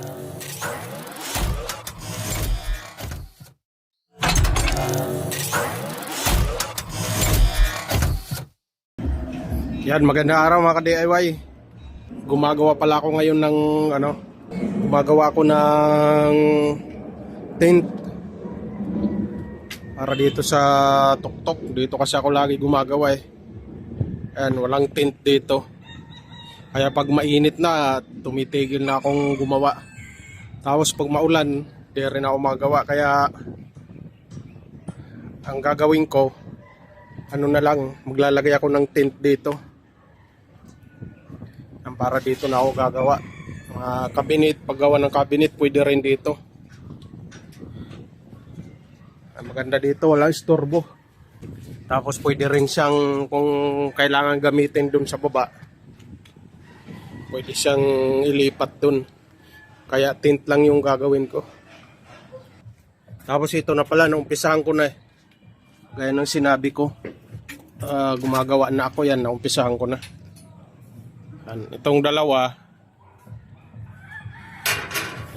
Yan, magandang araw mga ka-DIY. Gumagawa pala ako ngayon ng ano, gumagawa ako ng tent para dito sa tuktok. Dito kasi ako lagi gumagawa eh. Ayan, walang tent dito. Kaya pag mainit na, tumitigil na akong gumawa. Tapos pag maulan, di rin ako magawa. Kaya ang gagawin ko, ano na lang, maglalagay ako ng tent dito. Ang para dito na ako gagawa. Mga cabinet, paggawa ng cabinet, pwede rin dito. Ang maganda dito, walang istorbo. Tapos pwede rin siyang, kung kailangan gamitin dun sa baba, pwede siyang ilipat dun. Kaya tint lang yung gagawin ko. Tapos ito na pala, naumpisahan ko na eh. Gaya ng sinabi ko, ah, gumagawa na ako yan, naumpisahan ko na. Yan. Itong dalawa,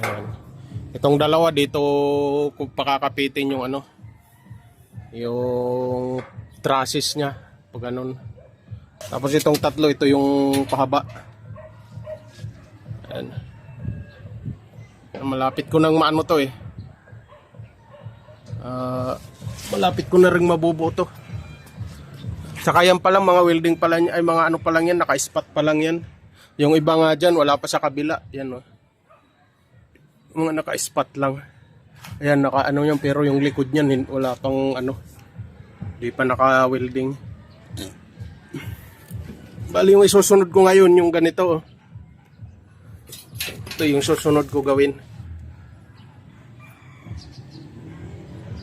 yan. Itong dalawa dito kung pakakapitin yung ano, yung trusses niya, pag ganun. Tapos itong tatlo, ito yung pahaba. Yan. Malapit ko nang maano to eh. Ah, malapit ko na rin mabubuo to. Saka yan pa lang, mga welding pa lang, ay mga ano pa lang yan, naka-spot pa lang yan. Yung iba nga dyan, wala pa sa kabila. Yan o. Mga naka-spot lang. Ayan, naka ano yan, pero yung likod niyan, wala pang ano. Di pa naka-welding. Bali yung isusunod ko ngayon, yung ganito. Oh. Ito yung susunod ko gawin.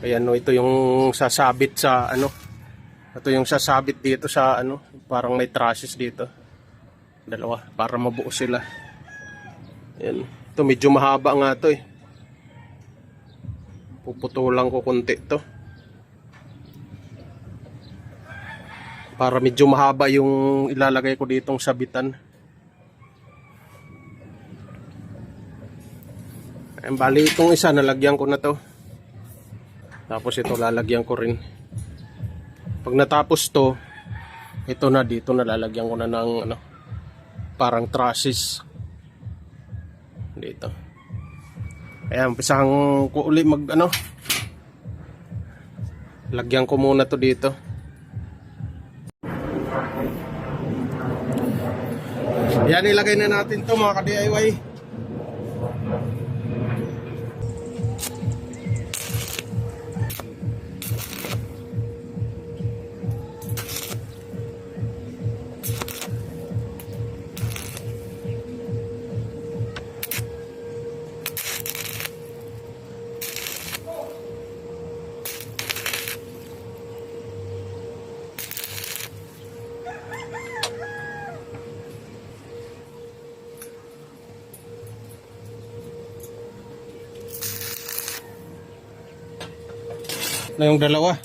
Ayan no, ito yung sasabit sa ano. Ito yung sasabit dito sa ano, parang may trusses dito. Dalawa, para mabuo sila. Ayan. Ito medyo mahaba nga to eh. Puputulan ko konti to. Para medyo mahaba yung ilalagay ko ditong sabitan. Ayan, bali itong isa, nalagyan ko na to. Tapos ito lalagyan ko rin. Pag natapos to, ito na dito na lalagyan ko na ng ano, parang trusses. Dito. Ayan, pisang ko uli mag ano. Lagyan ko muna to dito. Yan, ilagay na natin to mga ka-DIY. Na yung dalawa.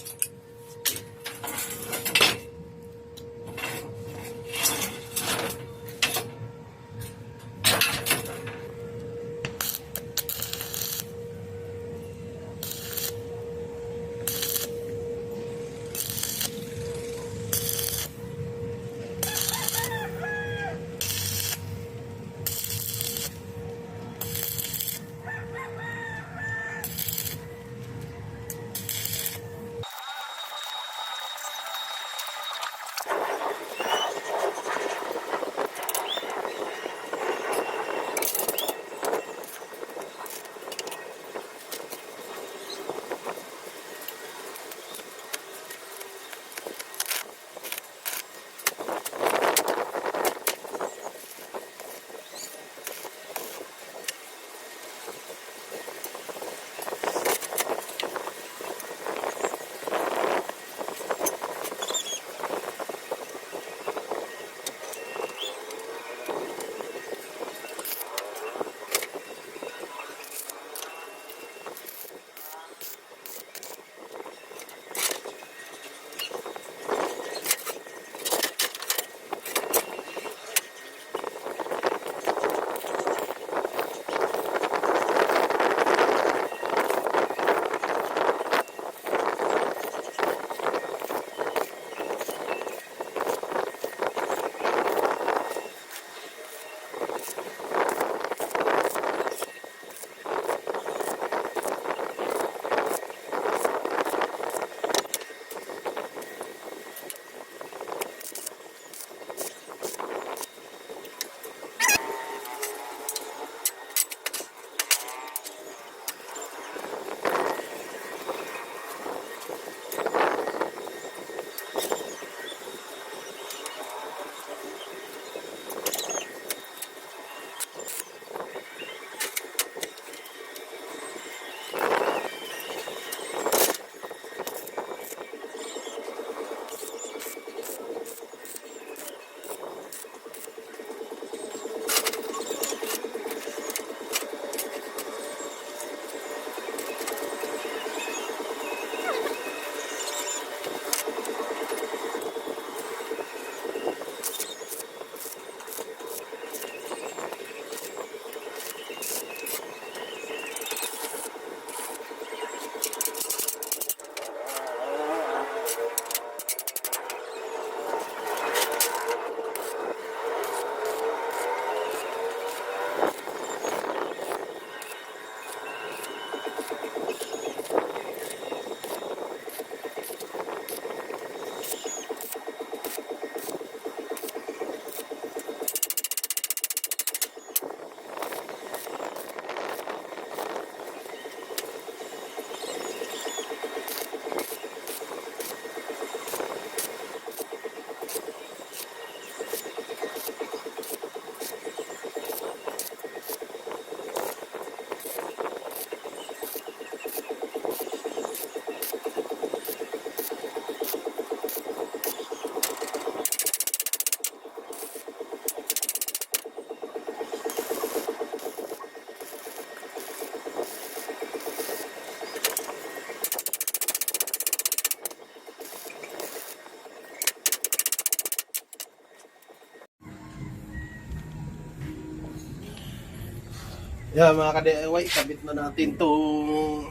Yeah, mga ka-DIY, kabit na natin tong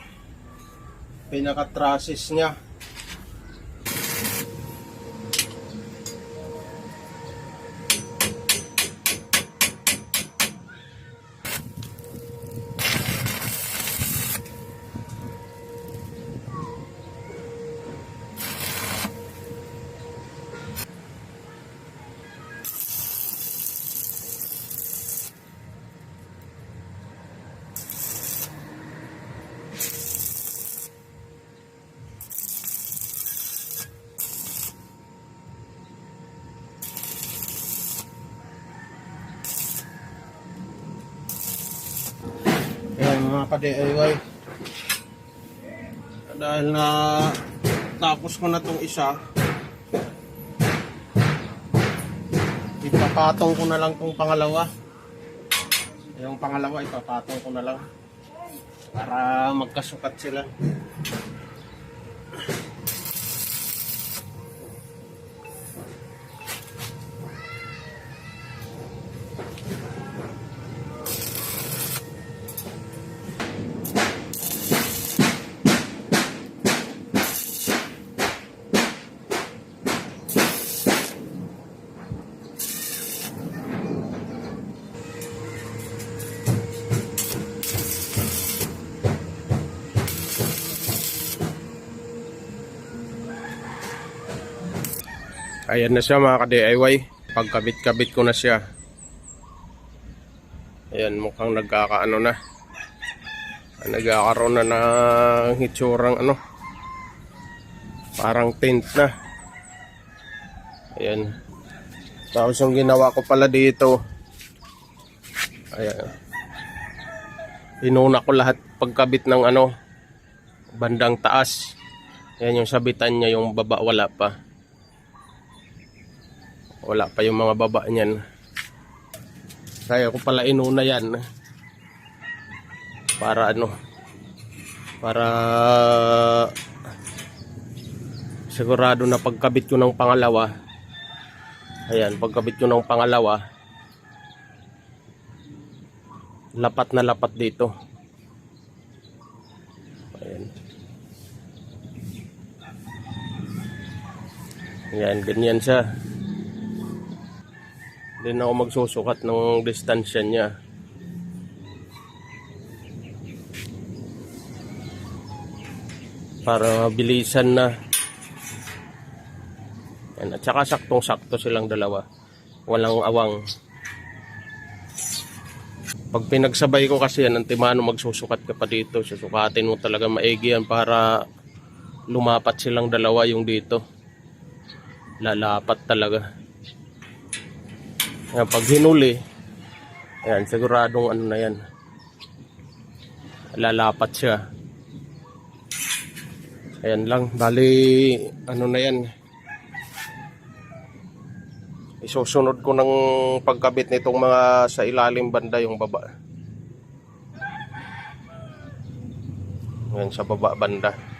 pinaka-trusses niya. Mga ka-DIY. Dahil na tapos ko na tong isa, ipapatong ko na lang tong pangalawa. Yung pangalawa ipapatong ko na lang para magkasukat sila. Ayan na siya mga ka-DIY. Pagkabit-kabit ko na siya. Ayan, mukhang nagkakaano na. Nagkakaroon na ng hitsurang ano. Parang tent na. Ayan. Tapos yung ginawa ko pala dito. Ayan. Inuna ko lahat pagkabit ng ano. Bandang taas. Ayan yung sabitan niya, yung baba wala pa wala pa yung mga baba niyan. Kaya ko pala inuna yan. Para ano? Para sigurado na pagkabit ko ng pangalawa. Ayan pagkabit ko ng pangalawa lapat na lapat dito. Ayan. Ayan ganyan siya na ako magsusukat ng distansya niya. Para mabilisan na. Yan. At saka saktong-sakto silang dalawa. Walang awang. Pag pinagsabay ko kasi yan, antimano magsusukat ka pa dito. Susukatin mo talaga maigi yan para lumapat silang dalawa yung dito. Lalapat talaga. Ayan, pag hinuli, ayan, siguradong ano na yan. Lalapat siya. Ayan lang, bali, ano na yan. Isusunod ko ng pagkabit nitong mga sa ilalim banda yung baba. Ayan, sa baba banda.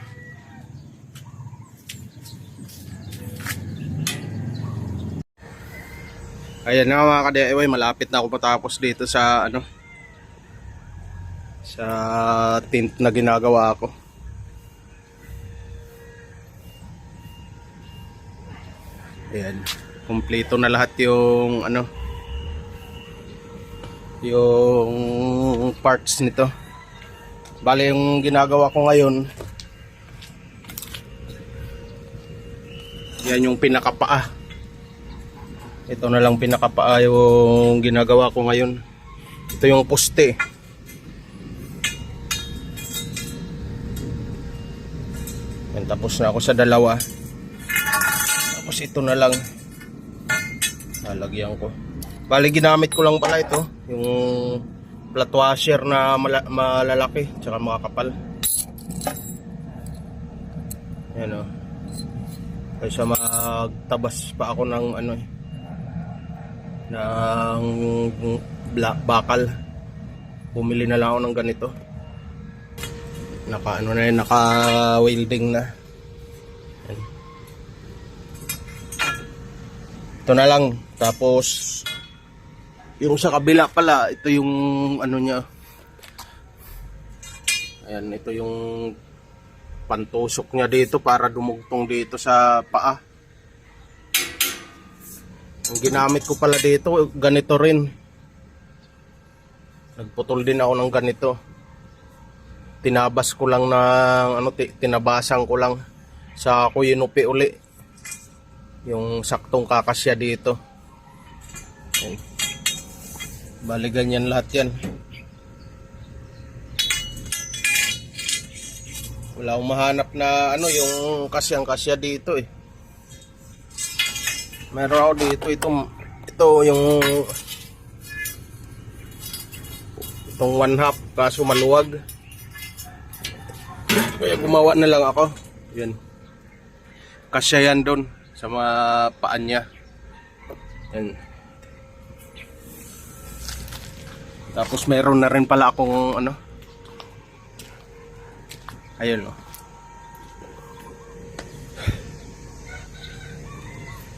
Ayan na mga ka-DIY, malapit na ako matapos dito sa ano sa tint na ginagawa ko. Ayan, kumpleto na lahat yung ano yung parts nito. Bale yung ginagawa ko ngayon yan yung pinakapaa ito na lang pinakapaa yung ginagawa ko ngayon. Ito yung poste. Yan, tapos na ako sa dalawa. Tapos ito na lang. Lalagyan ko. Bali ginamit ko lang pala ito. Yung flat washer na mala- malalaki tsaka makakapal yan o kaysa magtabas pa ako ng ano eh ng black bakal. Bumili na lang ako ng ganito. Naka ano na yun naka welding na. Yan. ito na lang. Tapos yung sa kabila pala ito yung ano niya. Ayan, ito yung pantusok niya dito para dumugtong dito sa paa. Ang ginamit ko pala dito, ganito rin. Nagputol din ako ng ganito. Tinabas ko lang ng ano, ti- tinabasan ko lang sa kuyinupi uli. Yung saktong kakasya dito. Ayan. Bali ganyan lahat yan. Wala akong mahanap na ano yung kasyang kasya dito eh. Meron ako dito itong ito yung itong one half kaso maluwag. Kaya gumawa na lang ako. Yan. Kasya yan doon sa mga paan niya. Yan. Tapos meron na rin pala akong ano. Ayun oh.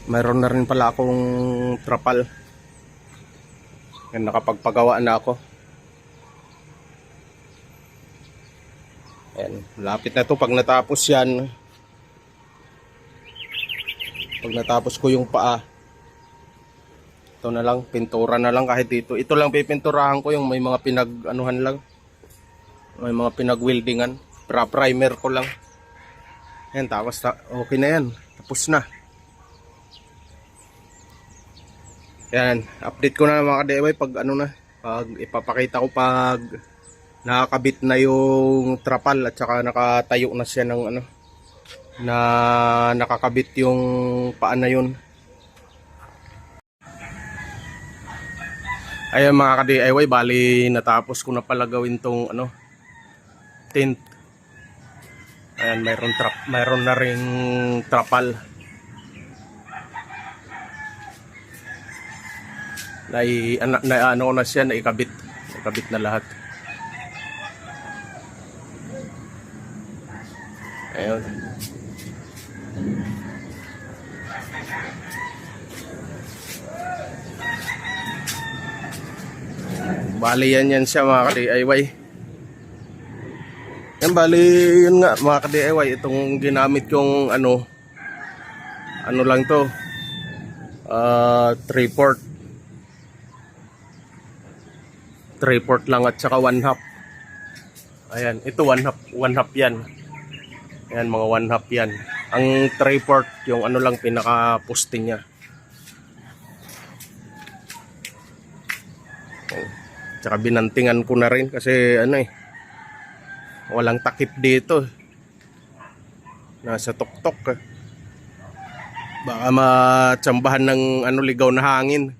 Meron na rin pala akong trapal. Yan, nakapagpagawa na ako. Ayan, lapit na to pag natapos yan. Pag natapos ko yung paa. Ito na lang, pintura na lang kahit dito. Ito lang pipinturahan ko yung may mga pinag anuhan lang. May mga pinag-weldingan. Pra-primer ko lang. Ayan, tapos ta- okay na yan. Tapos na. Yan, update ko na mga ka-DIY pag ano na, pag ipapakita ko pag nakakabit na yung trapal at saka nakatayo na siya ng ano na nakakabit yung paan na yun. Ayan mga ka-DIY, bali natapos ko na pala gawin tong ano tint. Ayan, mayroon trap, mayroon na ring trapal. Na, na, na ano ko na siya na ikabit ikabit na lahat. Ayun. Bali yan yan siya mga ka-DIY yan bali yun nga mga ka-DIY itong ginamit kong ano ano lang to. Uh, 3 port 3 port lang at saka 1 half. Ayan, ito 1 half, 1 half yan. Ayan, mga 1 half yan. Ang 3 port, yung ano lang pinaka posting niya. Tsaka binantingan ko na rin kasi ano eh, walang takip dito. Nasa tuktok eh. Baka matsambahan ng ano ligaw na hangin.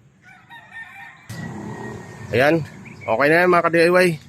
Ayan. Okay na yan mga ka-DIY.